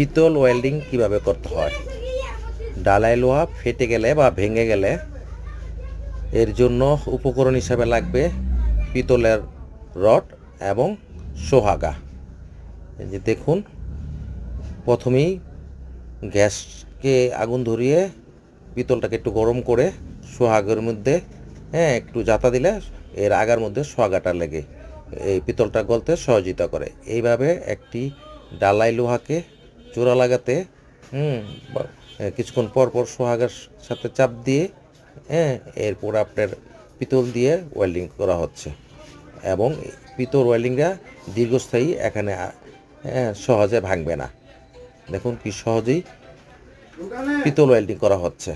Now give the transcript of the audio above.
পিতল ওয়েল্ডিং কীভাবে করতে হয়? ডালাই লোহা ফেটে গেলে বা ভেঙে গেলে এর জন্য উপকরণ হিসাবে লাগবে পিতলের রড এবং সোহাগা। যে দেখুন, প্রথমেই গ্যাসকে আগুন ধরিয়ে পিতলটাকে একটু গরম করে সোহাগের মধ্যে হ্যাঁ একটু জাতা দিলে এর আগার মধ্যে সোহাগাটা লেগে, এই পিতলটা গলতে সহযোগিতা করে। এইভাবে একটি ডালাই লোহাকে জোড়া লাগাতে হুম কিছুক্ষণ পর পর সোহাগের সাথে চাপ দিয়ে হ্যাঁ এরপর আপনার পিতল দিয়ে ওয়েল্ডিং করা হচ্ছে। এবং পিতল ওয়েল্ডিংটা দীর্ঘস্থায়ী এখানে সহজে ভাঙবে না। দেখুন কি সহজেই পিতল ওয়েল্ডিং করা হচ্ছে।